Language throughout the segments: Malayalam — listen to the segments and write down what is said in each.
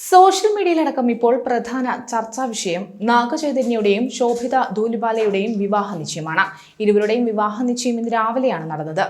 സോഷ്യൽ മീഡിയയിലടക്കം ഇപ്പോൾ പ്രധാന ചർച്ചാ വിഷയം നാഗചൈതന്യയുടെയും ശോഭിത ധൂലിബാലയുടെയും വിവാഹ നിശ്ചയമാണ് ഇരുവരുടെയും വിവാഹ നിശ്ചയം ഇന്ന് രാവിലെയാണ് നടന്നത്.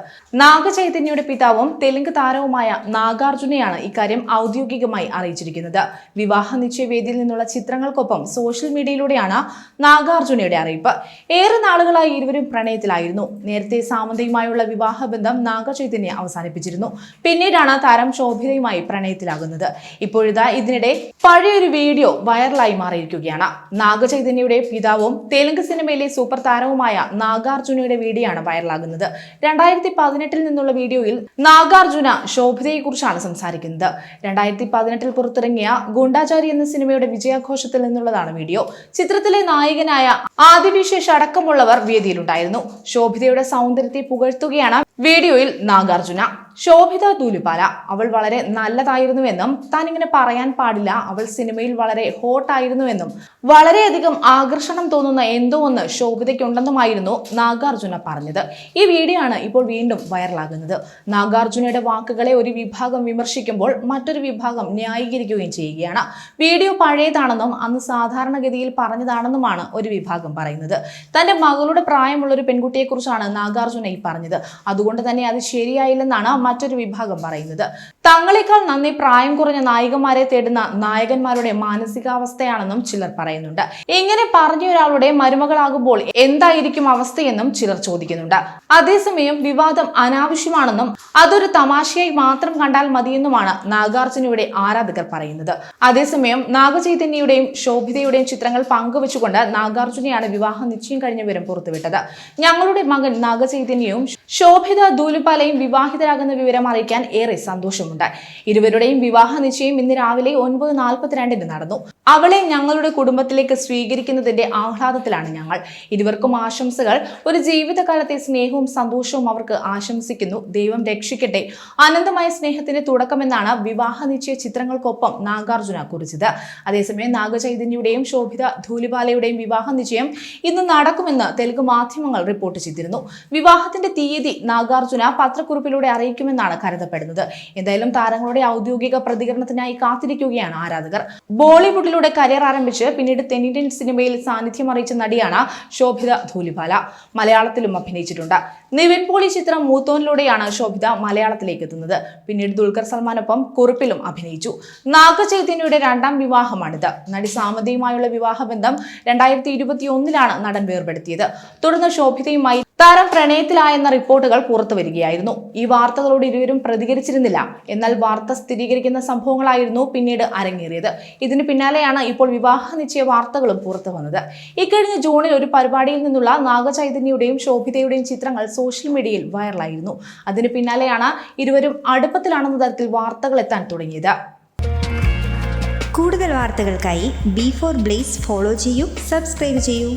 നാഗചൈതന്യയുടെ പിതാവും തെലുങ്ക് താരവുമായ നാഗാർജുനെയാണ് ഇക്കാര്യം ഔദ്യോഗികമായി അറിയിച്ചിരിക്കുന്നത്. വിവാഹ നിശ്ചയ വേദിയിൽ നിന്നുള്ള ചിത്രങ്ങൾക്കൊപ്പം സോഷ്യൽ മീഡിയയിലൂടെയാണ് നാഗാർജുനയുടെ അറിയിപ്പ്. ഏറെ നാളുകളായി ഇരുവരും പ്രണയത്തിലായിരുന്നു. നേരത്തെ സാമന്തയുമായുള്ള വിവാഹ ബന്ധം നാഗചൈതന്യ അവസാനിപ്പിച്ചിരുന്നു. പിന്നീടാണ് താരം ശോഭിതയുമായി പ്രണയത്തിലാകുന്നത്. ഇപ്പോഴിതാ ഇതിനിടെ പഴയൊരു വീഡിയോ വൈറലായി മാറിയിരിക്കുകയാണ്. നാഗചൈതന്യയുടെ പിതാവും തെലുങ്ക് സിനിമയിലെ സൂപ്പർ താരവുമായ നാഗാർജുനയുടെ വീഡിയോ ആണ് വൈറലാകുന്നത്. രണ്ടായിരത്തി പതിനെട്ടിൽ നിന്നുള്ള വീഡിയോയിൽ നാഗാർജുന ശോഭിതയെ കുറിച്ചാണ് സംസാരിക്കുന്നത്. രണ്ടായിരത്തി പതിനെട്ടിൽ പുറത്തിറങ്ങിയ ഗുണ്ടാചാരി എന്ന സിനിമയുടെ വിജയാഘോഷത്തിൽ നിന്നുള്ളതാണ് വീഡിയോ. ചിത്രത്തിലെ നായകനായ ആദിവിശേഷ അടക്കമുള്ളവർ വേദിയിലുണ്ടായിരുന്നു. ശോഭിതയുടെ സൗന്ദര്യത്തെ പുകഴ്ത്തുകയാണ് വീഡിയോയിൽ നാഗാർജുന. ശോഭിത ദൂലുപാല. അവൾ വളരെ നല്ലതായിരുന്നുവെന്നും താൻ ഇങ്ങനെ പറയാൻ പാടില്ല. അവൾ സിനിമയിൽ വളരെ ഹോട്ടായിരുന്നുവെന്നും വളരെയധികം ആകർഷണം തോന്നുന്ന എന്തോ ഒന്ന് ശോഭിതയ്ക്കുണ്ടെന്നുമായിരുന്നു നാഗാർജുന പറഞ്ഞത്. ഈ വീഡിയോ ആണ് ഇപ്പോൾ വീണ്ടും വൈറലാകുന്നത്. നാഗാർജുനയുടെ വാക്കുകളെ ഒരു വിഭാഗം വിമർശിക്കുമ്പോൾ മറ്റൊരു വിഭാഗം ന്യായീകരിക്കുകയും ചെയ്യുകയാണ്. വീഡിയോ പഴയതാണെന്നും അന്ന് സാധാരണഗതിയിൽ പറഞ്ഞതാണെന്നുമാണ് ഒരു വിഭാഗം പറയുന്നത്. തന്റെ മകളുടെ പ്രായമുള്ള ഒരു പെൺകുട്ടിയെക്കുറിച്ചാണ് നാഗാർജുന ഈ പറഞ്ഞത്. അതുകൊണ്ട് തന്നെ അത് ശരിയായില്ലെന്നാണ് മറ്റൊരു വിഭാഗം പറയുന്നത്. തങ്ങളെക്കാൾ നന്ദി പ്രായം കുറഞ്ഞ നായികമാരെ തേടുന്ന നായകന്മാരുടെ മാനസികാവസ്ഥയാണെന്നും ചിലർ പറയുന്നുണ്ട്. ഇങ്ങനെ പറഞ്ഞ ഒരാളുടെ മരുമകളാകുമ്പോൾ എന്തായിരിക്കും അവസ്ഥയെന്നും ചിലർ ചോദിക്കുന്നുണ്ട്. അതേസമയം വിവാദം അനാവശ്യമാണെന്നും അതൊരു തമാശയായി മാത്രം കണ്ടാൽ മതിയെന്നുമാണ് നാഗാർജുനയുടെ ആരാധകർ പറയുന്നത്. അതേസമയം നാഗചൈതന്യയുടെയും ശോഭിതയുടെയും ചിത്രങ്ങൾ പങ്കുവച്ചുകൊണ്ട് നാഗാർജുനയാണ് വിവാഹ നിശ്ചയം കഴിഞ്ഞവരും പുറത്തുവിട്ടത്. ഞങ്ങളുടെ മകൻ നാഗചൈതന്യയും ശോഭിത ദൂലുപാലയും വിവാഹിതരാകുന്ന വിവരം അറിയിക്കാൻ ഏറെ സന്തോഷമുണ്ട് ഇരുവരുടെയും വിവാഹ നിശ്ചയം ഇന്ന് രാവിലെ ഒൻപത് നാൽപ്പത്തിരണ്ടിന് നടന്നു. അവളെ ഞങ്ങളുടെ കുടുംബത്തിലേക്ക് സ്വീകരിക്കുന്നതിന്റെ ആഹ്ലാദത്തിലാണ് ഞങ്ങൾ. ഇരുവർക്കും ആശംസകൾ. ഒരു ജീവിതകാലത്തെ സ്നേഹവും സന്തോഷവും അവർക്ക് ആശംസിക്കുന്നു. ദൈവം രക്ഷിക്കട്ടെ. അനന്തമായ സ്നേഹത്തിന്റെ തുടക്കമെന്നാണ് വിവാഹ നിശ്ചയ ചിത്രങ്ങൾക്കൊപ്പം നാഗാർജുന കുറിച്ചത്. അതേസമയം നാഗചൈതന്യയുടെയും ശോഭിത ധൂലിപാലയുടെയും വിവാഹ നിശ്ചയം ഇന്ന് നടക്കുമെന്ന് തെലുങ്ക് മാധ്യമങ്ങൾ റിപ്പോർട്ട് ചെയ്തിരുന്നു. വിവാഹത്തിന്റെ തീയതി നാഗാർജുന പത്രക്കുറിപ്പിലൂടെ അറിയിക്കുമെന്നാണ് കരുതപ്പെടുന്നത്. എന്തായാലും താരങ്ങളുടെ ഔദ്യോഗിക പ്രതികരണത്തിനായി കാത്തിരിക്കുകയാണ് ആരാധകർ. ബോളിവുഡിലൂടെ കരിയർ ആരംഭിച്ച് പിന്നീട് തെന്നിന്ത്യൻ സിനിമയിൽ സാന്നിധ്യം അറിയിച്ച നടിയാണ് ശോഭിത ധൂലിബാല മലയാളത്തിലും അഭിനയിച്ചിട്ടുണ്ട്. നിവിൻ പോളി ചിത്രം മൂത്തോനിലൂടെയാണ് ശോഭിത മലയാളത്തിലേക്ക് എത്തുന്നത്. പിന്നീട് ദുൽഖർ സൽമാനൊപ്പം കുറിപ്പിലും അഭിനയിച്ചു. നാഗചൈതന്യയുടെ രണ്ടാം വിവാഹമാണിത്. നടി സാമതയുമായുള്ള വിവാഹബന്ധം രണ്ടായിരത്തി ഇരുപത്തി ഒന്നിലാണ് നടൻ വേർപെടുത്തിയത്. തുടർന്ന് ശോഭിതയുമായി താരം പ്രണയത്തിലായെന്ന റിപ്പോർട്ടുകൾ പുറത്തു വരികയായിരുന്നു ഈ വാർത്തകളോട് ഇരുവരും പ്രതികരിച്ചിരുന്നില്ല. എന്നാൽ വാർത്ത സ്ഥിരീകരിക്കുന്ന സംഭവങ്ങളായിരുന്നു പിന്നീട് അരങ്ങേറിയത്. ഇതിന് പിന്നാലെയാണ് ഇപ്പോൾ വിവാഹ നിശ്ചയ വാർത്തകളും പുറത്തു വന്നത്. ഇക്കഴിഞ്ഞ ജൂണിൽ ഒരു പരിപാടിയിൽ നിന്നുള്ള നാഗചൈതന്യയുടെയും ശോഭിതയുടെയും ചിത്രങ്ങൾ സോഷ്യൽ മീഡിയയിൽ വൈറലായിരുന്നു. അതിന് പിന്നാലെയാണ് ഇരുവരും അടുപ്പത്തിലാണെന്ന തരത്തിൽ വാർത്തകൾ എത്താൻ തുടങ്ങിയത്. കൂടുതൽ വാർത്തകൾക്കായി ബി ഫോർ ബ്ലേസ് ഫോളോ ചെയ്യൂ സബ്സ്ക്രൈബ് ചെയ്യൂ.